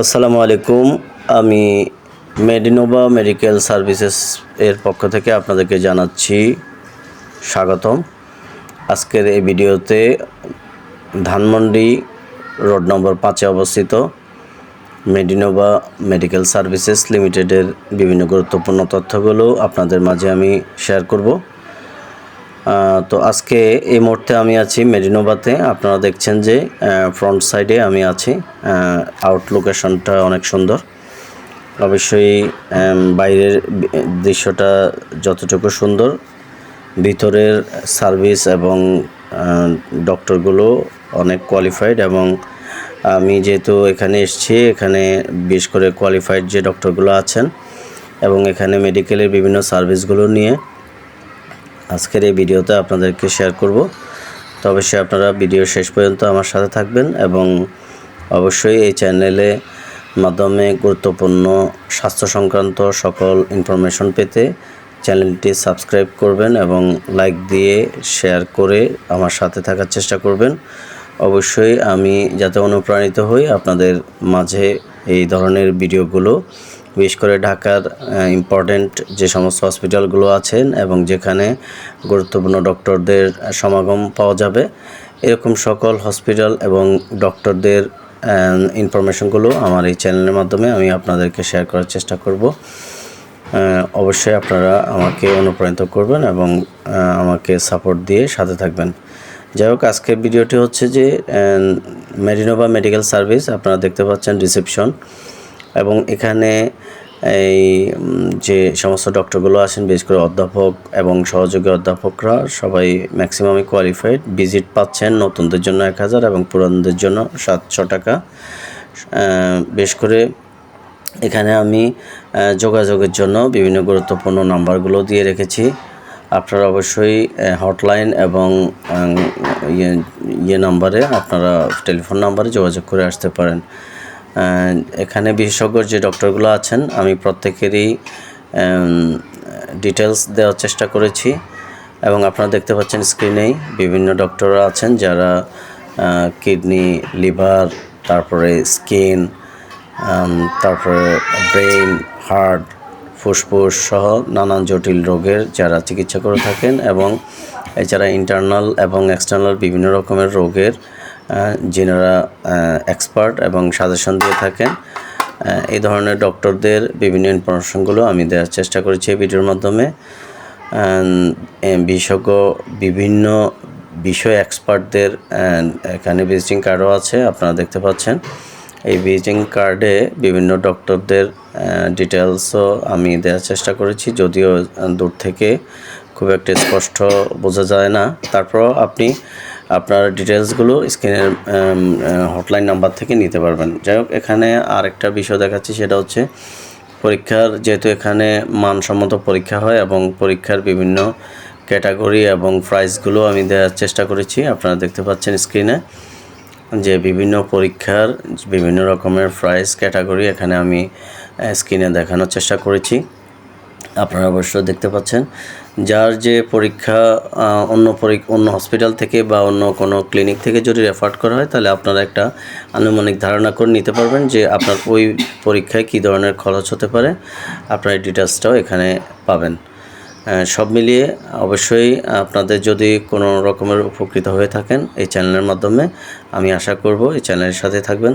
আসসালামু আলাইকুম। আমি মেডিনোভা মেডিকেল সার্ভিসেস এর পক্ষ থেকে আপনাদেরকে জানাচ্ছি স্বাগতম। আজকের এই ভিডিওতে ধানমন্ডি রোড নম্বর পাঁচে অবস্থিত মেডিনোভা মেডিকেল সার্ভিসেস লিমিটেডের বিভিন্ন গুরুত্বপূর্ণ তথ্যগুলো আপনাদের মাঝে আমি শেয়ার করব। তো আজকে এই মুহূর্তে আমি আছি মেডিনোভাতে আপনারা দেখছেন যে ফ্রন্ট সাইডে আমি আছি। আউট লোকেশনটা অনেক সুন্দর। অবশ্যই বাইরের দৃশ্যটা যতটুকু সুন্দর, ভিতরের সার্ভিস এবং ডক্টরগুলো অনেক কোয়ালিফাইড এবং আমি যেহেতু এখানে এসেছি, এখানে বিশেষ করে কোয়ালিফাইড যে ডক্টরগুলো আছেন এবং এখানে মেডিকেলের বিভিন্ন সার্ভিসগুলো নিয়ে আজকের এই ভিডিওতে আপনাদেরকে শেয়ার করব। তো অবশ্যই আপনারা ভিডিও শেষ পর্যন্ত আমার সাথে থাকবেন এবং অবশ্যই এই চ্যানেলে মাধ্যমে গুরুত্বপূর্ণ স্বাস্থ্য সংক্রান্ত সকল ইনফরমেশন পেতে চ্যানেলটি সাবস্ক্রাইব করবেন এবং লাইক দিয়ে শেয়ার করে আমার সাথে থাকার চেষ্টা করবেন। অবশ্যই আমি যাতে অনুপ্রাণিত হই আপনাদের মাঝে এই ধরনের ভিডিওগুলো বিশেষ করে ঢাকার ইম্পর্ট্যান্ট যে সমস্ত হসপিটালগুলো আছেন এবং যেখানে গুরুত্বপূর্ণ ডক্টরদের সমাগম পাওয়া যাবে, এরকম সকল হসপিটাল এবং ডক্টরদের ইনফরমেশনগুলো আমার এই চ্যানেলের মাধ্যমে আমি আপনাদেরকে শেয়ার করার চেষ্টা করব। অবশ্যই আপনারা আমাকে অনুপ্রাণিত করবেন এবং আমাকে সাপোর্ট দিয়ে সাথে থাকবেন। যাই হোক, আজকের ভিডিওটি হচ্ছে যে মেরিনোভা মেডিকেল সার্ভিস আপনারা দেখতে পাচ্ছেন রিসেপশন এবং এখানে এই যে সমস্ত ডক্টরগুলো আছেন, বিশেষ করে অধ্যাপক এবং সহযোগী অধ্যাপকরা, সবাই ম্যাক্সিমামই কোয়ালিফাইড ভিজিট পাচ্ছেন নতুনদের জন্য এক হাজার এবং পুরানদের জন্য সাতশো টাকা। বেশ করে এখানে আমি যোগাযোগের জন্য বিভিন্ন গুরুত্বপূর্ণ নাম্বারগুলো দিয়ে রেখেছি। আপনারা অবশ্যই হটলাইন এবং ইয়ে ইয়ে নাম্বারে আপনারা টেলিফোন নাম্বারে যোগাযোগ করে আসতে পারেন। এখানে বিশেষজ্ঞ যে ডক্টরগুলো আছেন, আমি প্রত্যেকেরই ডিটেলস দেওয়ার চেষ্টা করেছি। এবং আপনারা দেখতে পাচ্ছেন স্ক্রিনেই বিভিন্ন ডক্টররা আছেন যারা কিডনি লিভার তারপরে স্কিন তারপরে ব্রেন হার্ট ফুসফুস সহ নানান জটিল রোগের যারা চিকিৎসা করে থাকেন এবং এছাড়া ইন্টারনাল এবং এক্সটার্নাল বিভিন্ন রকমের রোগের যিনারা এক্সপার্ট এবং সাজেশন দিয়ে থাকেন এই ধরনের ডক্টরদের বিভিন্ন ইনফরমেশনগুলো আমি দেওয়ার চেষ্টা করেছি এই ভিডিওর মাধ্যমে। বিশেষজ্ঞ বিভিন্ন বিষয় এক্সপার্টদের এখানে ভিজিটিং কার্ডও আছে, আপনারা দেখতে পাচ্ছেন। এই ভিজিটিং কার্ডে বিভিন্ন ডক্টরদের ডিটেলসও আমি দেওয়ার চেষ্টা করেছি, যদিও দূর থেকে খুব একটা স্পষ্ট বোঝা যায় না। তারপরও আপনি আপনার ডিটেলসগুলো স্ক্রিনের হটলাইন নাম্বার থেকে নিতে পারবেন। যাই হোক, এখানে আরেকটা বিষয় দেখাচ্ছি, সেটা হচ্ছে পরীক্ষার, যেহেতু এখানে মানসম্মত পরীক্ষা হয় এবং পরীক্ষার বিভিন্ন ক্যাটাগরি এবং প্রাইসগুলো আমি দেওয়ার চেষ্টা করেছি। আপনারা দেখতে পাচ্ছেন স্ক্রিনে যে বিভিন্ন পরীক্ষার বিভিন্ন রকমের প্রাইস ক্যাটাগরি এখানে আমি স্ক্রিনে দেখানোর চেষ্টা করেছি। আপনারা অবশ্য দেখতে পাচ্ছেন যার যে পরীক্ষা অন্য অন্য হসপিটাল থেকে বা অন্য কোনো ক্লিনিক থেকে যদি রেফার করা হয়, তাহলে আপনারা একটা আনুমানিক ধারণা করে নিতে পারবেন যে আপনার ওই পরীক্ষায় কী ধরনের খরচ হতে পারে। আপনার এই ডিটেলসটাও এখানে পাবেন। সব মিলিয়ে অবশ্যই আপনাদের যদি কোনো রকমের উপকৃত হয়ে থাকেন এই চ্যানেলের মাধ্যমে, আমি আশা করব এই চ্যানেলের সাথে থাকবেন।